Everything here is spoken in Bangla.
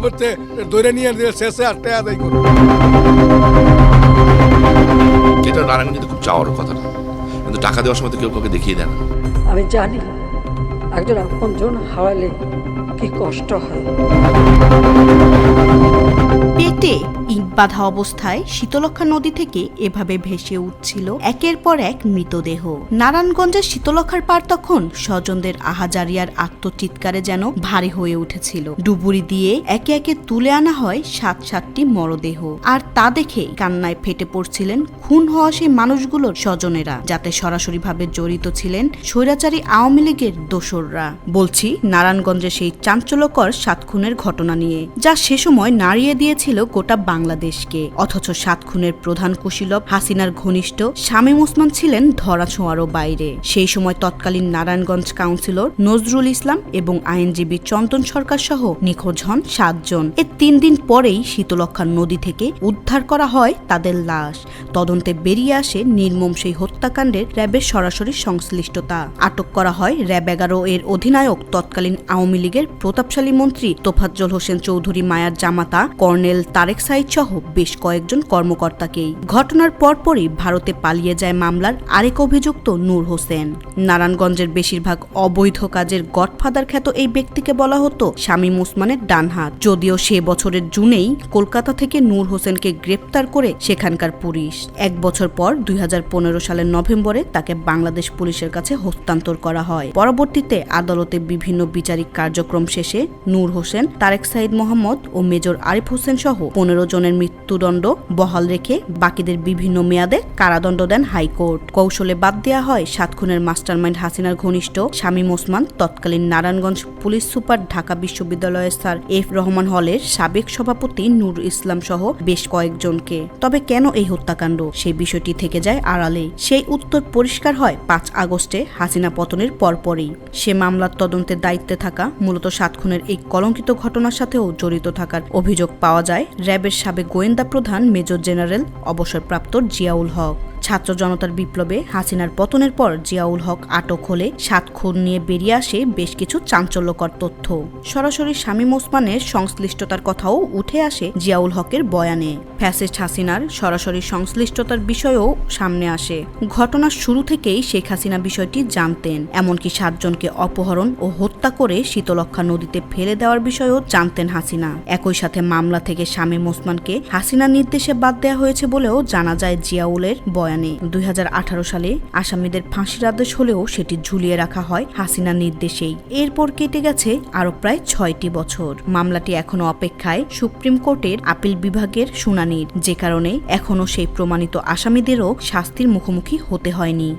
পরিবর্তে ধরে নিয়ে শেষে আটটা আদায় করো এটা নারায়ণগঞ্জে খুব চাওয়ার কথা না কিন্তু টাকা দেওয়ার সময় তো কেউ কাউকে দেখিয়ে দেয় না। আমি জানি একজন আপনজন হারালে কি কষ্ট হয়? পেটে ইট বাঁধা অবস্থায় শীতলক্ষা নদী থেকে এভাবে ভেসে উঠছিল একের পর এক মৃতদেহ। নারায়ণগঞ্জের শীতলক্ষার পার তখন স্বজনদের আহাজারিয়ার আত্মচিৎকারে যেন ভারী হয়ে উঠেছিল। ডুবুরি দিয়ে একে একে তুলে আনা হয় সাত সাতটি মরদেহ। আর তা দেখে কান্নায় ফেটে পড়ছিলেন খুন হওয়া সেই মানুষগুলোর স্বজনেরা, যাতে সরাসরিভাবে জড়িত ছিলেন স্বৈরাচারী আওয়ামী লীগের দোসররা বলছি, নারায়ণগঞ্জে সেই চাঞ্চল্যকর সাত খুনের ঘটনা নিয়ে, যা সে সময় নাড়িয়ে দিয়েছিল গোটা বাংলাদেশকে। অথচ সাত খুনের প্রধান কুশীলব হাসিনার ঘনিষ্ঠ শামীম ওসমান ছিলেন ধরাছোঁয়ারও বাইরে। সেই সময় তৎকালীন নারায়ণগঞ্জ কাউন্সিলর নজরুল ইসলাম এবং আইনজীবী চন্দন সরকার সহ নিখোঁজ হন সাতজন। এর তিন দিন পরেই শীতলক্ষার নদী থেকে উদ্ধার করা হয় তাদের লাশ। তদন্তে বেরিয়ে আসে নির্মম সেই হত্যাকাণ্ডের র্যাবের সরাসরি সংশ্লিষ্টতা। আটক করা হয় র্যাব এগারো এর অধিনায়ক, তৎকালীন আওয়ামী লীগের প্রতাপশালী মন্ত্রী তোফাজ্জল হোসেন চৌধুরী মায়ার জামাতা, কর্নেল তারেক সাইদ সহ বেশ কয়েকজন কর্মকর্তাকেই ঘটনার পরপরই ভারতে পালিয়ে যায় মামলার আরেক অভিযুক্ত নূর হোসেন। নারায়ণগঞ্জের বেশিরভাগ অবৈধ কাজের গডফাদার খ্যাত এই ব্যক্তিকে বলা হতো শামীম ওসমানের ডানহাত। যদিও সে বছরের জুনেই কলকাতা থেকে নূর হোসেনকে গ্রেপ্তার করে সেখানকার পুলিশ। এক বছর পর দুই হাজার পনেরো সালের নভেম্বরে তাকে বাংলাদেশ পুলিশের কাছে হস্তান্তর করা হয়। পরবর্তীতে আদালতে বিভিন্ন বিচারিক কার্যক্রম শেষে নূর হোসেন, তারেক সাইদ মোহাম্মদ ও মেজর আরিফ হোসেন সহ পনেরো জনের মৃত্যুদণ্ড বহাল রেখে বাকিদের বিভিন্ন মেয়াদে কারাদণ্ড দেন হাইকোর্ট। কৌশলে বাদ দেওয়া হয় সাত খুনের মাস্টারমাইন্ড হাসিনার ঘনিষ্ঠ শামীম ওসমান, তৎকালীন নারায়ণগঞ্জ পুলিশ সুপার, ঢাকা বিশ্ববিদ্যালয়ের স্যার এফ রহমান হলের সাবেক সভাপতি নূর ইসলাম সহ বেশ কয়েকজনকে। তবে কেন এই হত্যাকাণ্ড? সেই বিষয়টি থেকে যায় আড়ালে। সেই উত্তর পরিষ্কার হয় পাঁচ আগস্টে হাসিনা পতনের পরপরই। সে মামলার তদন্তের দায়িত্বে থাকা, মূলত সাত খুনের এই কলঙ্কিত ঘটনার সাথেও জড়িত থাকার অভিযোগ পাওয়া যায় র্যাবের সাবেক গোয়েন্দা প্রধান মেজর জেনারেল, অবসরপ্রাপ্ত জিয়াউল হক। ছাত্র জনতার বিপ্লবে হাসিনার পতনের পর জিয়াউল হক আটক হলে সাত খুন নিয়ে বেরিয়ে আসে বেশ কিছু চাঞ্চল্যকর তথ্য। সরাসরি শামীম ওসমানের সংশ্লিষ্টতার কথাও উঠে আসে জিয়াউল হকের বয়ানে। ফ্যাসিস্ট হাসিনার সরাসরি সংশ্লিষ্টতার বিষয়েও সামনে আসে। ঘটনার শুরু থেকেই শেখ হাসিনা বিষয়টি জানতেন। এমনকি সাতজনকে অপহরণ ও হত্যা করে শীতলক্ষা নদীতে ফেলে দেওয়ার বিষয়েও জানতেন হাসিনা। একই সাথে মামলা থেকে শামীম ওসমানকে হাসিনার নির্দেশে বাদ দেওয়া হয়েছে বলেও জানা যায় জিয়াউলের বয়ানে। দুই হাজার আঠারো সালে আসামিদের ফাঁসির আদেশ হলেও সেটি ঝুলিয়ে রাখা হয় হাসিনা নির্দেশেই। এরপর কেটে গেছে আরও প্রায় ছয়টি বছর। মামলাটি এখনও অপেক্ষায় সুপ্রিম কোর্টের আপিল বিভাগের শুনানির। যে কারণে এখনও সেই প্রমাণিত আসামিদেরও শাস্তির মুখোমুখি হতে হয়নি।